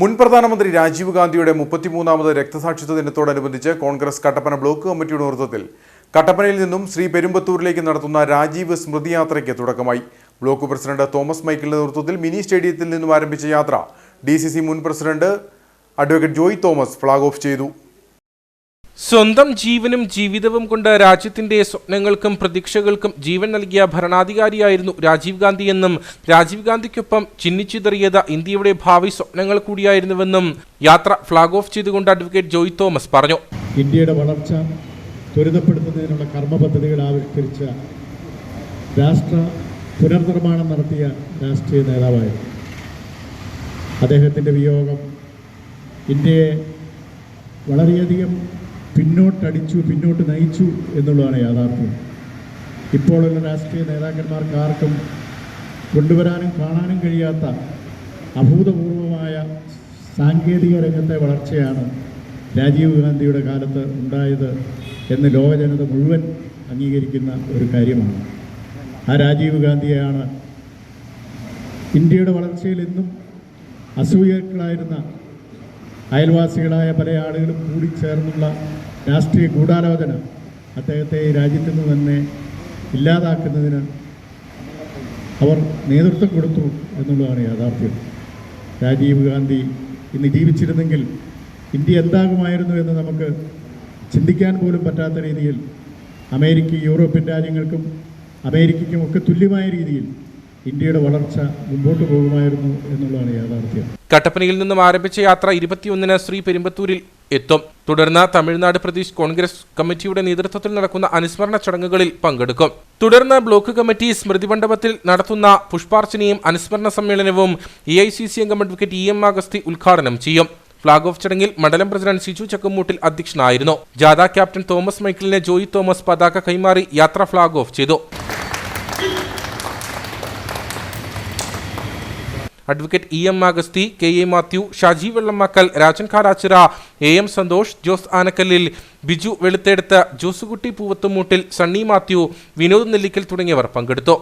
മുൻ പ്രധാനമന്ത്രി രാജീവ് ഗാന്ധിയുടെ മുപ്പത്തിമൂന്നാമത് രക്തസാക്ഷിത്വ ദിനത്തോടനുബന്ധിച്ച് കോൺഗ്രസ് കട്ടപ്പന ബ്ലോക്ക് കമ്മിറ്റിയുടെ നേതൃത്വത്തിൽ കട്ടപ്പനയിൽ നിന്നും ശ്രീ പെരുമ്പത്തൂരിലേക്ക് നടത്തുന്ന രാജീവ് സ്മൃതി യാത്രയ്ക്ക് തുടക്കമായി. ബ്ലോക്ക് പ്രസിഡന്റ് തോമസ് മൈക്കിളിന്റെ നേതൃത്വത്തിൽ മിനി സ്റ്റേഡിയത്തിൽ നിന്നും ആരംഭിച്ച യാത്ര. ഡി മുൻ president advocate Joy Thomas flag off ചെയ്തു. സ്വന്തം ജീവനും ജീവിതവും കൊണ്ട് രാജ്യത്തിന്റെ സ്വപ്നങ്ങൾക്കും പ്രതീക്ഷകൾക്കും ജീവൻ നൽകിയ ഭരണാധികാരിയായിരുന്നു രാജീവ് ഗാന്ധി എന്നും രാജീവ് ഗാന്ധിക്കൊപ്പം ചിന്നിച്ചിതറിയത് ഇന്ത്യയുടെ ഭാവി സ്വപ്നങ്ങൾ കൂടിയായിരുന്നുവെന്നും യാത്ര ഫ്ളാഗ് ഓഫ് ചെയ്തുകൊണ്ട് അഡ്വക്കേറ്റ് ജോയ് തോമസ് പറഞ്ഞു. ഇന്ത്യയുടെ വളർച്ച ത്വരിതപ്പെടുത്തുന്നതിനുള്ള കർമ്മ പദ്ധതികൾ ആവിഷ്കരിച്ച രാഷ്ട്ര പുനർനിർമ്മാണം നടത്തിയ രാഷ്ട്രീയ നേതാവായിരുന്നു. അദ്ദേഹത്തിന്റെ വിയോഗം ഇന്ത്യയെ വളരെയധികം പിന്നോട്ടടിച്ചു പിന്നോട്ട് നയിച്ചു എന്നുള്ളതാണ് യാഥാർത്ഥ്യം. ഇപ്പോഴുള്ള രാഷ്ട്രീയ നേതാക്കന്മാർക്ക് ആർക്കും കൊണ്ടുവരാനും കാണാനും കഴിയാത്ത അഭൂതപൂർവമായ സാങ്കേതിക രംഗത്തെ വളർച്ചയാണ് രാജീവ് ഗാന്ധിയുടെ കാലത്ത് ഉണ്ടായത് എന്ന് ലോകജനത മുഴുവൻ അംഗീകരിക്കുന്ന ഒരു കാര്യമാണ്. ആ രാജീവ് ഗാന്ധിയെയാണ് ഇന്ത്യയുടെ വളർച്ചയിൽ എന്നും അസൂയക്കളായിരുന്ന അയൽവാസികളായ പല ആളുകളും കൂടിച്ചേർന്നുള്ള രാഷ്ട്രീയ ഗൂഢാലോചന അദ്ദേഹത്തെ ഈ രാജ്യത്തു നിന്ന് തന്നെ ഇല്ലാതാക്കുന്നതിന് അവർ നേതൃത്വം കൊടുത്തു എന്നുള്ളതാണ് യാഥാർത്ഥ്യം. രാജീവ് ഗാന്ധി ഇന്ന് ജീവിച്ചിരുന്നെങ്കിൽ ഇന്ത്യ എന്താകുമായിരുന്നു എന്ന് നമുക്ക് ചിന്തിക്കാൻ പോലും പറ്റാത്ത രീതിയിൽ അമേരിക്ക യൂറോപ്യൻ രാജ്യങ്ങൾക്കും അമേരിക്കയ്ക്കും ഒക്കെ തുല്യമായ രീതിയിൽ ഇന്ത്യയുടെ വളർച്ച മുമ്പോട്ട് പോകുമായിരുന്നു എന്നുള്ളതാണ് യാഥാർത്ഥ്യം. കട്ടപ്പനയിൽ നിന്നും ആരംഭിച്ച യാത്ര ഇരുപത്തിയൊന്നിന് ശ്രീ പെരുമ്പത്തൂരിൽ എത്തും. തുടർന്ന് തമിഴ്നാട് പ്രദേശ് കോൺഗ്രസ് കമ്മിറ്റിയുടെ നേതൃത്വത്തിൽ നടക്കുന്ന അനുസ്മരണ ചടങ്ങുകളിൽ പങ്കെടുക്കും. തുടർന്ന് ബ്ലോക്ക് കമ്മിറ്റി സ്മൃതി മണ്ഡപത്തിൽ നടത്തുന്ന പുഷ്പാർച്ചനയും അനുസ്മരണ സമ്മേളനവും എ ഐ സി സി അംഗം അഡ്വക്കേറ്റ് ഇ എം അഗസ്തി ഉദ്ഘാടനം ചെയ്യും. ഫ്ളാഗ് ഓഫ് ചടങ്ങിൽ മണ്ഡലം പ്രസിഡന്റ് സിജു ചക്കമ്മൂട്ടിൽ അധ്യക്ഷനായിരുന്നു. ജാഥ ക്യാപ്റ്റൻ തോമസ് മൈക്കിളിനെ ജോയി തോമസ് പതാക കൈമാറി യാത്ര ഫ്ളാഗ് ഓഫ് ചെയ്തു. Advocate E M Agasthy K A Mathew Shaji Vellamakkal Rajan Karachira A M Santhosh Jose Anakkallil Biju Veluthedathu Josekutty Poovathumoottil Sunny Mathew Vinod Nellikkal തുടങ്ങിയവർ പങ്കെടുത്തു.